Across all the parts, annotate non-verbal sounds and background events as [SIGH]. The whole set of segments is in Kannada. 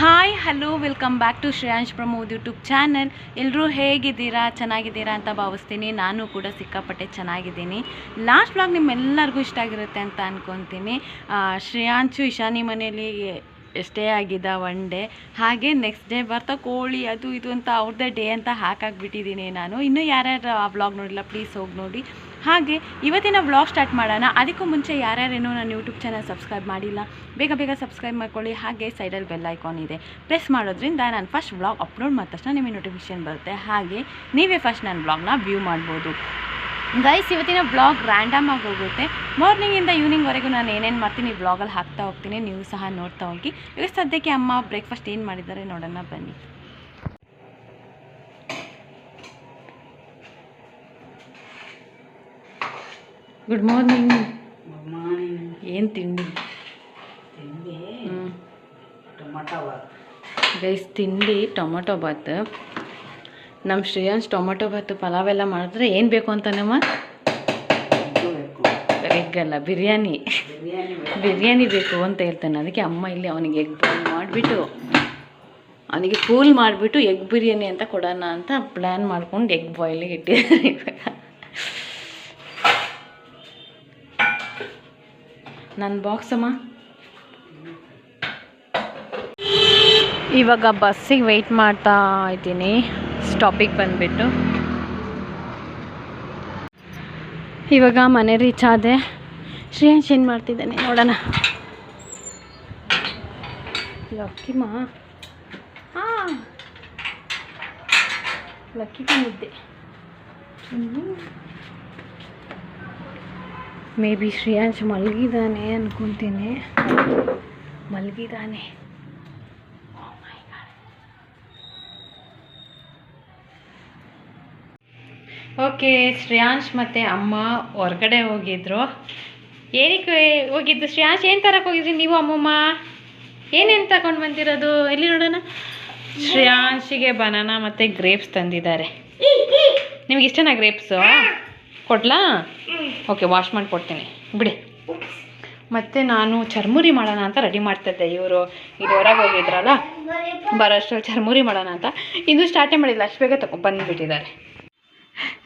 Hi, hello, welcome back to Shreyansh Pramod YouTube channel. ಎಲ್ಲರೂ ಹೇಗಿದ್ದೀರಾ? ಚೆನ್ನಾಗಿದ್ದೀರಾ ಅಂತ ಭಾವಿಸ್ತೀನಿ. ನಾನು ಕೂಡ ಸಿಕ್ಕಾಪಟ್ಟೆ ಚೆನ್ನಾಗಿದ್ದೀನಿ. ಲಾಸ್ಟ್ ಬ್ಲಾಗ್ ನಿಮ್ಮೆಲ್ಲರಿಗೂ ಇಷ್ಟ ಆಗಿರುತ್ತೆ ಅಂತ ಅಂದ್ಕೊತೀನಿ ಶ್ರೇಯಾಂಶು, ಇಶಾನಿ ಮನೆಯಲ್ಲಿ ಸ್ಟೇ ಆಗಿದ್ದ ಒನ್ ಡೇ. ಹಾಗೆ ನೆಕ್ಸ್ಟ್ ಡೇ ಬರ್ತಾ ಕೋಳಿ, ಅದು ಇದು ಅಂತ ಅವ್ರದ್ದೇ ಡೇ ಅಂತ ಹಾಕಾಕ್ಬಿಟ್ಟಿದ್ದೀನಿ ನಾನು. ಇನ್ನೂ ಯಾರ್ಯಾರು ಆ ಬ್ಲಾಗ್ ನೋಡಿಲ್ಲ, ಪ್ಲೀಸ್ ಹೋಗಿ ನೋಡಿ. ಹಾಗೆ ಇವತ್ತಿನ ವ್ಲಾಗ್ ಸ್ಟಾರ್ಟ್ ಮಾಡೋಣ. ಅದಕ್ಕೂ ಮುಂಚೆ ಯಾರ್ಯಾರೇನೋ ನನ್ನ ಯೂಟ್ಯೂಬ್ ಚಾನಲ್ ಸಬ್ಸ್ಕ್ರೈಬ್ ಮಾಡಿಲ್ಲ, ಬೇಗ ಬೇಗ ಸಬ್ಸ್ಕ್ರೈಬ್ ಮಾಡ್ಕೊಳ್ಳಿ. ಹಾಗೆ ಸೈಡಲ್ಲಿ ಬೆಲ್ ಐಕಾನ್ ಇದೆ. ಪ್ರೆಸ್ ಮಾಡೋದ್ರಿಂದ ನಾನು ಫಸ್ಟ್ ವ್ಲಾಗ್ ಅಪ್ಲೋಡ್ ಮಾಡಿದ ತಕ್ಷಣ ನಿಮಗೆ ನೋಟಿಫಿಕೇಶನ್ ಬರುತ್ತೆ. ಹಾಗೆ ನೀವೇ ಫಸ್ಟ್ ನನ್ನ ವ್ಲಾಗ್ನ ವ್ಯೂ ಮಾಡ್ಬೋದು. ಗೈಸ್ ಇವತ್ತಿನ ಬ್ಲಾಗ್ ರ್ಯಾಂಡಮ್ ಆಗಿ ಹೋಗುತ್ತೆ. ಮಾರ್ನಿಂಗಿಂದ ಈವ್ನಿಂಗ್ವರೆಗೂ ನಾನು ಏನೇನು ಮಾಡ್ತೀನಿ ವ್ಲಾಗಲ್ಲಿ ಹಾಕ್ತಾ ಹೋಗ್ತೀನಿ ನೀವು ಸಹ ನೋಡ್ತಾ ಹೋಗಿ. ಈಗ ಸದ್ಯಕ್ಕೆ ಅಮ್ಮ ಬ್ರೇಕ್ಫಾಸ್ಟ್ ಏನು ಮಾಡಿದ್ದಾರೆ ನೋಡೋಣ ಬನ್ನಿ. ಗುಡ್ ಮಾರ್ನಿಂಗ್ ಗುಡ್ ಮಾರ್ನಿಂಗ್ ಏನು ತಿಂಡಿ? ತಿಂಡಿ? ಟೊಮೊಟೊ ಬಾತ್ ಗೈಸ್ ತಿಂಡಿ ಟೊಮೊಟೊ ಬಾತ್ ನಮ್ಮ ಶ್ರೇಯಾಂಶ್ ಟೊಮೊಟೊ ಬಾತ್ ಪಲಾವ್ ಎಲ್ಲ ಮಾಡಿದ್ರೆ ಏನು ಬೇಕು ಅಂತಾನಮ್ಮ? ಎಗ್ ಅಲ್ಲ ಬಿರಿಯಾನಿ. ಬಿರಿಯಾನಿ ಬೇಕು. ಬಿರಿಯಾನಿ ಬೇಕು ಅಂತ ಹೇಳ್ತಾನೆ. ಅದಕ್ಕೆ ಅಮ್ಮ ಇಲ್ಲಿ ಅವನಿಗೆ ಎಗ್ ಬಾಯ್ಲ್ ಮಾಡಿಬಿಟ್ಟು ಅವನಿಗೆ ಕೂಲ್ ಮಾಡಿಬಿಟ್ಟು ಎಗ್ ಬಿರಿಯಾನಿ ಅಂತ ಕೊಡೋಣ ಅಂತ ಪ್ಲ್ಯಾನ್ ಮಾಡ್ಕೊಂಡು ಎಗ್ ಬಾಯ್ಲಿಗೆ ಇಟ್ಟಿದ್ದಾರೆ ಇವಾಗ. ನನ್ನ ಬಾಕ್ಸ್ ಅಮ್ಮ. ಇವಾಗ ಬಸ್ಸಿಗೆ ವೆಯ್ಟ್ ಮಾಡ್ತಾ ಇದ್ದೀನಿ. ಸ್ಟಾಪಿಗೆ ಬಂದುಬಿಟ್ಟು. ಇವಾಗ ಮನೆ ರೀಚ್ ಆದೆ. ಶ್ರೇಯಾಂಶ್ ಏನು ಮಾಡ್ತಿದ್ದಾನೆ ನೋಡೋಣ. ಲಕ್ಕಿಮ್ಮ ಹಾಂ. ಲಕ್ಕಿ ಬಂದಿದ್ದೆ ಮೇ ಬಿ ಶ್ರೇಯಾಂಶ್ ಮಲಗಿದ್ದಾನೆ ಅನ್ಕೊತೀನಿ. ಮಲಗಿದ್ದಾನೆ ಓಕೆ ಶ್ರೇಯಾಂಶ್ ಮತ್ತು ಅಮ್ಮ ಹೊರಗಡೆ ಹೋಗಿದ್ರು. ಏನಕ್ಕೆ ಹೋಗಿದ್ದು? ಶ್ರೇಯಾಂಶ್ ಏನು ತರಕ್ಕೆ ಹೋಗಿದ್ರಿ ನೀವು ಅಮ್ಮಮ್ಮ? ಏನೇನು ತಗೊಂಡು ಬಂದಿರೋದು? ಎಲ್ಲಿ ನೋಡೋಣ? ಶ್ರೇಯಾಂಶಿಗೆ ಬನಾನಾ ಮತ್ತು ಗ್ರೇಪ್ಸ್ ತಂದಿದ್ದಾರೆ. ನಿಮ್ಗೆ ಇಷ್ಟನಾ ಗ್ರೇಪ್ಸು ಕೊಡ್ಲಾ? ಓಕೆ ವಾಶ್ ಮಾಡಿಕೊಡ್ತೀನಿ. ಬಿಡಿ. ಮತ್ತು ನಾನು ಚರ್ಮುರಿ ಮಾಡೋಣ ಅಂತ ರೆಡಿ ಮಾಡ್ತಿದ್ದೆ ಇವರು ಇದು ಹೊರಗೆ ಹೋಗಿದ್ರಲ್ಲ ಬರೋಷ್ಟ್ರಲ್ಲಿ ಚರ್ಮುರಿ ಮಾಡೋಣ ಅಂತ. ಇನ್ನೂ ಸ್ಟಾರ್ಟೇ ಮಾಡಿಲ್ಲ ಅಷ್ಟು ಬೇಗ ತಗೊ ಬಂದುಬಿಟ್ಟಿದ್ದಾರೆ.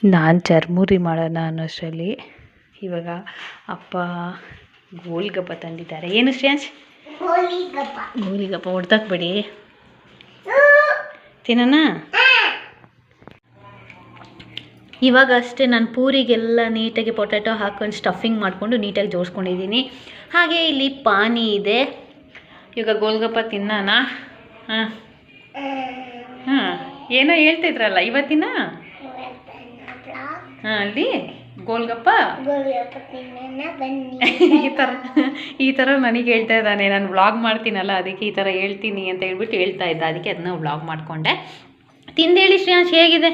ನಾನು ಚರ್ಮುರಿ ಮಾಡೋಣ ಅನ್ನೋಷ್ಟರಲ್ಲಿ ಇವಾಗ ಅಪ್ಪ ಗೋಲಿಗಪ್ಪ ತಂದಿದ್ದಾರೆ. ಏನು ಶ್ರೇಯಾಂಶ್? ಗೋಲಿಗಪ್ಪ. ಹೊಡ್ದಾಕ್ಬೇಡಿ. ತಿನ್ನೋಣ ಇವಾಗ ಅಷ್ಟೇ ನಾನು ಪೂರಿಗೆಲ್ಲ ನೀಟಾಗಿ ಪೊಟ್ಯಾಟೊ ಹಾಕೊಂಡು ಸ್ಟಫಿಂಗ್ ಮಾಡಿಕೊಂಡು ನೀಟಾಗಿ ಜೋಡಿಸ್ಕೊಂಡಿದ್ದೀನಿ. ಹಾಗೆ ಇಲ್ಲಿ ಪಾನಿ ಇದೆ. ಇವಾಗ ಗೋಲ್ಗಪ್ಪ ತಿನ್ನೋಣ ಹಾಂ. ಹಾಂ. ಏನೋ ಹೇಳ್ತಿದ್ರಲ್ಲ ಇವತ್ತಿನ? ಹಾಂ ಅಲ್ಲಿ? ಗೋಲ್ಗಪ್ಪ? ಈ ಥರ ಈ ಥರ ನನಗೆ ಹೇಳ್ತಾ ಇದ್ದಾನೆ. ನಾನು ವ್ಲಾಗ್ ಮಾಡ್ತೀನಲ್ಲ ಅದಕ್ಕೆ ಈ ಥರ ಹೇಳ್ತೀನಿ ಅಂತ ಹೇಳ್ಬಿಟ್ಟು ಹೇಳ್ತಾ ಇದ್ದ. ಅದಕ್ಕೆ ಅದನ್ನ ವ್ಲಾಗ್ ಮಾಡಿಕೊಂಡೆ. ತಿಂದೇಳಿ ಶ್ರೇಯಾಂಶ್ ಹೇಗಿದೆ?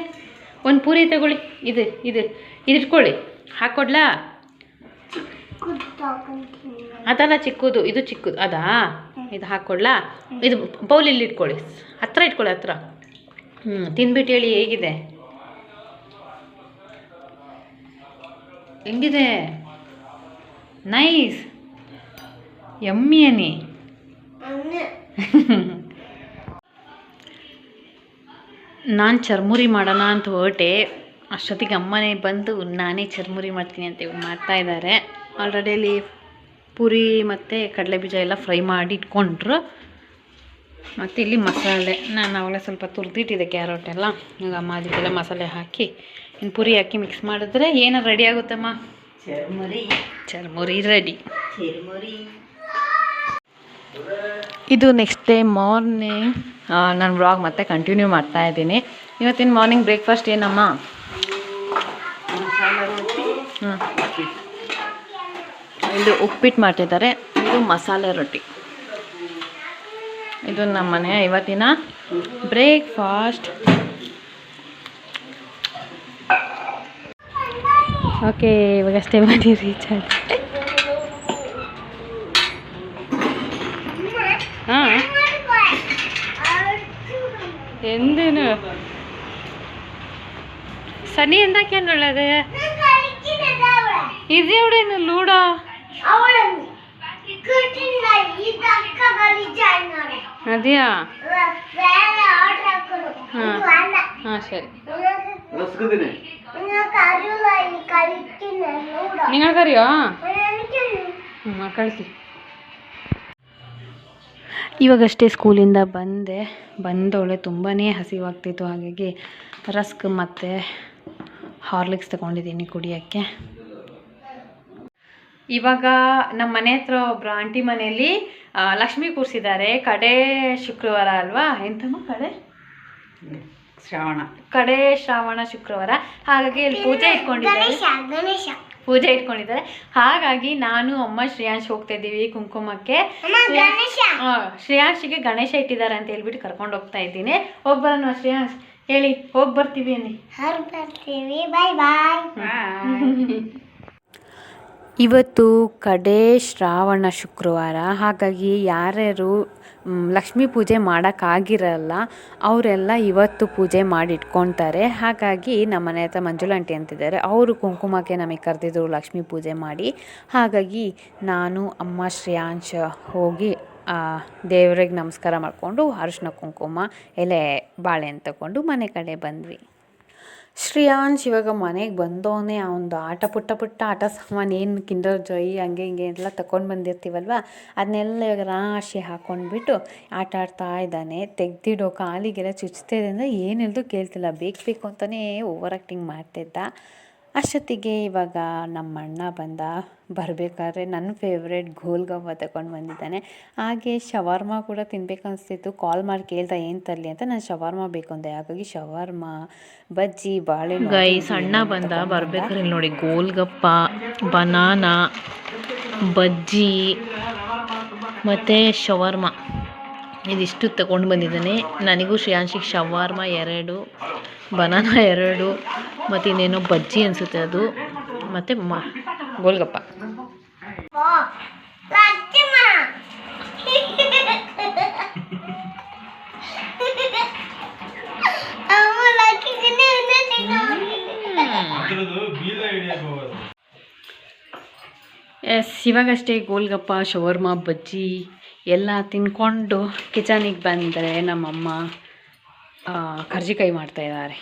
ಒಂದು ಪೂರಿ ತಗೊಳ್ಳಿ. ಇದು ಇದು. ಇದು ಇಟ್ಕೊಳ್ಳಿ. ಹಾಕ್ಕೊಡ್ಲಾ ಅದಲ್ಲ ಚಿಕ್ಕದು ಇದು ಚಿಕ್ಕದು. ಅದಾ? ಇದು ಹಾಕ್ಕೊಡ್ಲಾ ಇದು ಬೌಲಲ್ಲಿ ಇಟ್ಕೊಳ್ಳಿ. ಹತ್ರ ಇಟ್ಕೊಳ್ಳಿ ಹತ್ರ. ಹ್ಞೂ ತಿಂದ್ಬಿಟ್ಟು ಹೇಳಿ ಹೇಗಿದೆ? ಹೆಂಗಿದೆ? ನೈಸ್. ಯಮ್ಮಿ [LAUGHS] ನಾನು ಚರ್ಮುರಿ ಮಾಡೋಣ ಅಂತ ಹೊರಟೆ. ಅಷ್ಟೊತ್ತಿಗೆ ಅಮ್ಮನೇ ಬಂದು ನಾನೇ ಚರ್ಮುರಿ ಮಾಡ್ತೀನಿ ಅಂತ ಮಾಡ್ತಾ ಇದ್ದಾರೆ ಆಲ್ರೆಡಿ ಅಲ್ಲಿ ಪೂರಿ ಮತ್ತು ಕಡಲೆ ಬೀಜ ಎಲ್ಲ ಫ್ರೈ ಮಾಡಿ ಇಟ್ಕೊಂಡ್ರು. ಮತ್ತು ಇಲ್ಲಿ ಮಸಾಲೆ. ನಾನು ಅವಾಗಲೇ ಸ್ವಲ್ಪ ತುರಿದಿಟ್ಟಿದೆ ಕ್ಯಾರೆಟ್ ಎಲ್ಲ. ಈಗ ಅಮ್ಮ ಅದಕ್ಕೆಲ್ಲ ಮಸಾಲೆ ಹಾಕಿ ಇನ್ನು ಪುರಿ ಹಾಕಿ ಮಿಕ್ಸ್ ಮಾಡಿದ್ರೆ ಏನೋ ರೆಡಿ ಆಗುತ್ತಮ್ಮ? ಚರ್ಮುರಿ. ಚರ್ಮುರಿ ರೆಡಿ ಚರ್ಮುರಿ. ಇದು ನೆಕ್ಸ್ಟ್ ಡೇ ಮಾರ್ನಿಂಗ್ ನಾನು ವ್ಲಾಗ್ ಮತ್ತೆ ಕಂಟಿನ್ಯೂ ಮಾಡ್ತಾ ಇದ್ದೀನಿ. ಇವತ್ತಿನ ಮಾರ್ನಿಂಗ್ ಬ್ರೇಕ್ಫಾಸ್ಟ್ ಏನಮ್ಮ? ಇದು ಉಪ್ಪಿಟ್ಟು ಮಾಡ್ತಿದ್ದಾರೆ. ಇದು ಮಸಾಲೆ ರೊಟ್ಟಿ. ಇದು ನಮ್ಮ ಮನೆ ಇವತ್ತಿನ ಬ್ರೇಕ್ಫಾಸ್ಟ್ ಓಕೆ ಇವಾಗಷ್ಟೇ ಮನೆ ರೀಚ್ ಆಗಿ ആ. എന്തിനു? സനി എന്താക്കിയാണുള്ളത് ഇത് എവിടെ ലൂഡോ? അതെയാ നിങ്ങൾക്കറിയോ? കളിക്കും. ಇವಾಗಷ್ಟೇ ಸ್ಕೂಲಿಂದ ಬಂದೆ. ಬಂದವಳೆ ತುಂಬಾ ಹಸಿವಾಗ್ತಿತ್ತು ಹಾಗಾಗಿ ರಸ್ಕ್ ಮತ್ತು ಹಾರ್ಲಿಕ್ಸ್ ತಗೊಂಡಿದ್ದೀನಿ ಕುಡಿಯೋಕ್ಕೆ. ಇವಾಗ ನಮ್ಮ ಮನೆ ಹತ್ರ ಒಬ್ಬರು ಆಂಟಿ ಮನೆಯಲ್ಲಿ ಲಕ್ಷ್ಮಿ ಕೂರಿಸಿದ್ದಾರೆ. ಕಡೆ ಶುಕ್ರವಾರ ಅಲ್ವಾ? ಎಂತಮ್ಮ ಕಡೆ? ಶ್ರಾವಣ. ಕಡೆ ಶ್ರಾವಣ ಶುಕ್ರವಾರ. ಹಾಗಾಗಿ ಇಲ್ಲಿ ಪೂಜೆ ಇಟ್ಕೊಂಡಿದ್ದಾರೆ. ಪೂಜೆ ಇಟ್ಕೊಂಡಿದ್ದಾರೆ. ಹಾಗಾಗಿ ನಾನು ಅಮ್ಮ ಶ್ರೇಯಾಂಶ್ ಹೋಗ್ತಾ ಇದ್ದೀವಿ ಕುಂಕುಮಕ್ಕೆ. ಶ್ರೇಯಾಂಶಿಗೆ ಗಣೇಶ ಇಟ್ಟಿದ್ದಾರೆ ಅಂತ ಹೇಳ್ಬಿಟ್ಟು ಕರ್ಕೊಂಡು ಹೋಗ್ತಾ ಇದ್ದೀನಿ. ಬರೋಣ ಶ್ರೇಯಾಂಶ್. ಹೇಳಿ ಹೋಗಿ ಬರ್ತೀವಿ ಅನ್ನಿ. ಬಾಯ್ ಬಾಯ್ ಇವತ್ತು ಕಡೆ ಶ್ರಾವಣ ಶುಕ್ರವಾರ, ಹಾಗಾಗಿ ಯಾರ್ಯಾರು ಲಕ್ಷ್ಮೀ ಪೂಜೆ ಮಾಡೋಕ್ಕಾಗಿರಲ್ಲ, ಅವರೆಲ್ಲ ಇವತ್ತು ಪೂಜೆ ಮಾಡಿ ಇಟ್ಕೊತಾರೆ ಹಾಗಾಗಿ ನಮ್ಮ ಮನೆ ಹತ್ರ ಮಂಜುಳಂಟಿ ಅಂತಿದ್ದಾರೆ. ಅವರು ಕುಂಕುಮಕ್ಕೆ ನಮಗೆ ಕರೆದಿದ್ರು ಲಕ್ಷ್ಮೀ ಪೂಜೆ ಮಾಡಿ. ಹಾಗಾಗಿ ನಾನು, ಅಮ್ಮ, ಶ್ರೇಯಾಂಶ ಹೋಗಿ ದೇವರಿಗೆ ನಮಸ್ಕಾರ ಮಾಡಿಕೊಂಡು ಅರಿಶಿನ ಕುಂಕುಮ, ಎಲೆ ಬಾಳೆಹಣ್ಣು ತಗೊಂಡು ಮನೆ ಕಡೆ ಬಂದ್ವಿ. ಶ್ರೇಯಾಂಶ್ ಇವಾಗ ಮನೆಗೆ ಬಂದವನೇ ಅವನದು ಆಟ, ಪುಟ್ಟ ಪುಟ್ಟ ಆಟ ಸಾಮಾನು ಏನು ಕಿಂಡರ್ ಜಾಯಿ ಹಂಗೆ ಹಿಂಗೆ ಎಲ್ಲ ತಗೊಂಡು ಬಂದಿರ್ತೀವಲ್ವ? ಅದನ್ನೆಲ್ಲ ಇವಾಗ ರಾಶಿ ಹಾಕ್ಕೊಂಡ್ಬಿಟ್ಟು ಆಟ ಆಡ್ತಾ ಇದ್ದಾನೆ. ತೆಗ್ದಿಡೋ ಕಾಲಿಗೆಲ್ಲ ಚುಚ್ತಾ ಇದೆ ಅಂದರೆ ಏನಿಲ್ದು ಕೇಳ್ತಿಲ್ಲ. ಬೇಕು ಬೇಕು ಅಂತಲೇ ಓವರ್ ಆ್ಯಕ್ಟಿಂಗ್ ಮಾಡ್ತಿದ್ದ. ಅಷ್ಟೊತ್ತಿಗೆ ಇವಾಗ ನಮ್ಮ ಅಣ್ಣ ಬಂದ ಬರಬೇಕಾದ್ರೆ ನನ್ನ ಫೇವ್ರೇಟ್ ಗೋಲ್ಗವ್ವ ತಗೊಂಡು ಬಂದಿದ್ದಾನೆ. ಹಾಗೆ ಶವರ್ಮ ಕೂಡ ತಿನ್ಬೇಕು ಅನಿಸ್ತಿತ್ತು ಕಾಲ್ ಮಾಡಿ ಕೇಳ್ದ ಏನು ತರಲಿ ಅಂತ? ನಾನು ಶವರ್ಮ ಬೇಕು ಅಂದೆ ಹಾಗಾಗಿ ಶವರ್ಮ ಬಜ್ಜಿ ಬಾಳೆ ಗೈ ಸಣ್ಣ ಬಂದ ಬರ್ಬೇಕಾದ್ರೆ ಇಲ್ಲಿ ನೋಡಿ ಗೋಲ್ಗಪ್ಪ ಬನಾನ ಬಜ್ಜಿ ಮತ್ತು ಶವರ್ಮ. ಇದಿಷ್ಟು ತಗೊಂಡು ಬಂದಿದ್ದಾನೆ. ನನಗೂ ಶ್ರೇಯಾಂಶಿಗೆ ಶವರ್ಮ ಎರಡು ಬನಾನ ಎರಡು ಮತ್ತು ಇನ್ನೇನೋ ಬಜ್ಜಿ ಅನಿಸುತ್ತೆ ಅದು. ಮತ್ತು ಮ ಗೋಲ್ಗಪ್ಪ. ಎಸ್ ಇವಾಗಷ್ಟೇ ಗೋಲ್ಗಪ್ಪ ಶವರ್ಮ ಬಜ್ಜಿ. ಎಲ್ಲ ತಿನ್ಕೊಂಡು ಕಿಚನಿಗೆ ಬಂದರೆ ನಮ್ಮಮ್ಮ ಕರ್ಜಿಕಾಯಿ ಮಾಡ್ತಾ ಇದ್ದಾರೆ.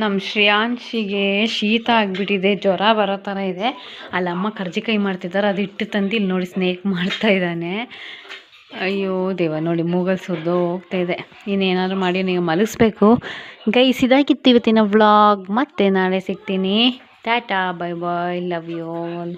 ನಮ್ಮ ಶ್ರೇಯಾಂಶಿಗೆ ಶೀತ ಆಗಿಬಿಟ್ಟಿದೆ, ಜ್ವರ ಬರೋ ಥರ ಇದೆ. ಅಲ್ಲಮ್ಮ ಕರ್ಜಿಕಾಯಿ ಮಾಡ್ತಿದ್ದಾರೆ ಅದು ಇಟ್ಟು ತಂದು ಇಲ್ಲಿ ನೋಡಿ ಸ್ನೇಕ್ ಮಾಡ್ತಾ ಇದ್ದಾನೆ. ಅಯ್ಯೋ ದೇವ, ನೋಡಿ ಮೂಗಲ್ ಸುರಿದು ಹೋಗ್ತಾ ಇದೆ. ಇನ್ನೇನಾದ್ರು ಮಾಡಿ ನೀವು ಮಲಗಿಸ್ಬೇಕು. ಗೈಸ್ ಇದಾಗಿತ್ತು ಇವತ್ತಿನ ವ್ಲಾಗ್ ಮತ್ತೆ ನಾಳೆ ಸಿಗ್ತೀನಿ. Tata bye bye love you all